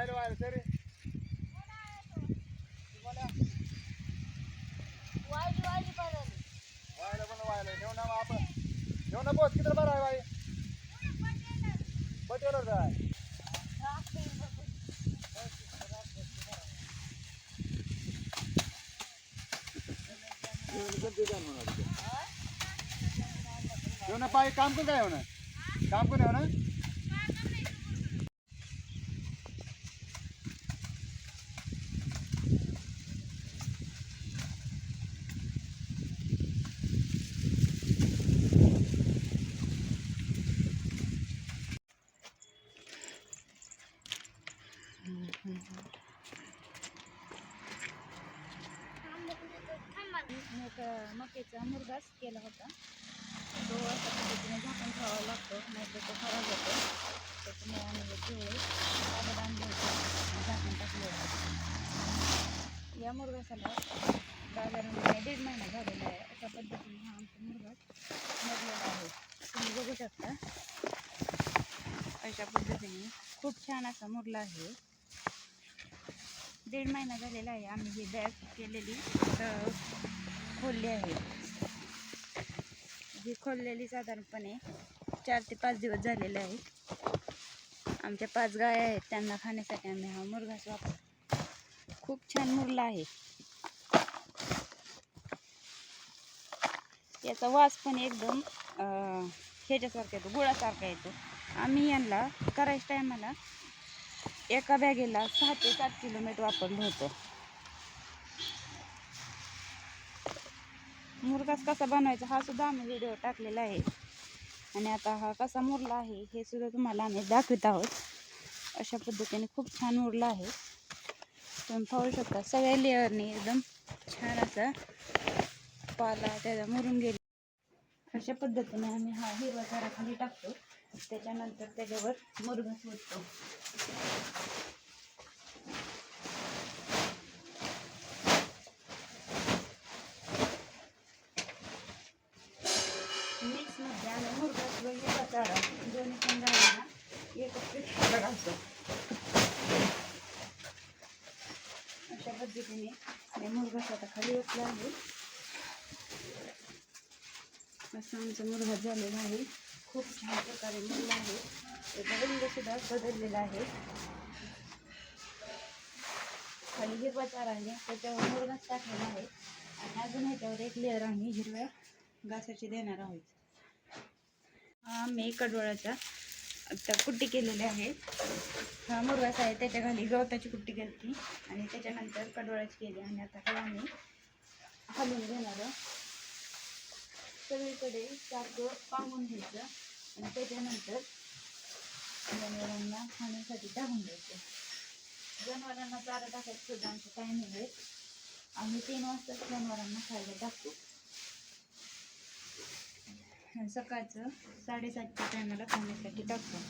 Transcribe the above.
वायला वायला सर वाईट वाईट पडलं वायला पण वायला ठेव ना मग आपण. ठेव ना बोस किती बरं आहे बाई. पटेलच आहे. ठेव ना पाय काम कोण काय होणार? काम कोण होणार? एक मकेचा मुरगास केला होता. तो अशा पद्धतीने झाकून ठेवावा लागतो नाहीतर तो खराब होतो. त्याच्यामुळे आम्ही पिवळे कागद आणले होते. आणि झाकून टाकले होते. या मुरगासाला बाजारामध्ये दीड महिना झालेला आहे. अशा पद्धतीने हा आमचा मुरगास मरलेला आहे. तुम्ही बघू शकता. अशा पद्धतीने खूप छान असा मुरला आहे. दीड महिना झालेला आहे. आम्ही ही बॅग केलेली. तर खोलली आहे. ही खोललेली साधारणपणे चार ते पाच दिवस झालेले आहेत. आमच्या पाच गाय आहेत त्यांना खाण्यासाठी आम्ही हा मुरघास वापर खूप छान मुरला आहे. याचा वास पण एकदम ह्याच्यासारखा येतो गुळासारखा येतो. आम्ही यांना करायच्या टायमाला एका बॅगेला सहा ते सात किलोमीटर वापरलं होतं. मुरगास कसा बनवायचा हा सुद्धा आम्ही व्हिडिओ टाकलेला आहे. आणि आता हा कसा मुरला आहे हे सुद्धा तुम्हाला आम्ही दाखवित आहोत. अशा पद्धतीने खूप छान मुरला आहे. तुम्ही पाहू शकता सगळ्या लेअरने एकदम छान असा पाला त्याला मुरून गेला अशा पद्धतीने आम्ही हा हिरवा चारा टाकतो. त्याच्यानंतर त्याच्यावर मुरघास ओततो अशा पद्धतीने आणि स्वतः आता खाली ओतला आहे. असं आमचा मुलगा झालेला आहे. खूप छान प्रकारे मुलगा आहे. त्याचा रंग सुद्धा बदललेला आहे. खाली हिरवा चारा आहे. त्याच्यावर मुलगाच टाकलेला आहे. आणि अजून ह्याच्यावर एक लेअर आम्ही हिरव्या घासाची देणार आहोत. आम्ही मी आता कुट्टी केलेली आहे हा मुरवास आहे त्याच्याखाली गवताची कुट्टी केली आणि त्याच्यानंतर कडवळाची केली आणि आता हे आम्ही हलवून घेणार सगळीकडे सारखं पांगून घ्यायचं आणि त्याच्यानंतर जनावरांना खाण्यासाठी टाकून द्यायचं. जनावरांना चारा टाकायचं सुद्धा आमचं टायमिंग आहे आम्ही तीन वाजताच जनावरांना खायला टाकतो. सकाळचं साडेसातच्या टायमाला खाण्यासाठी टाकतो.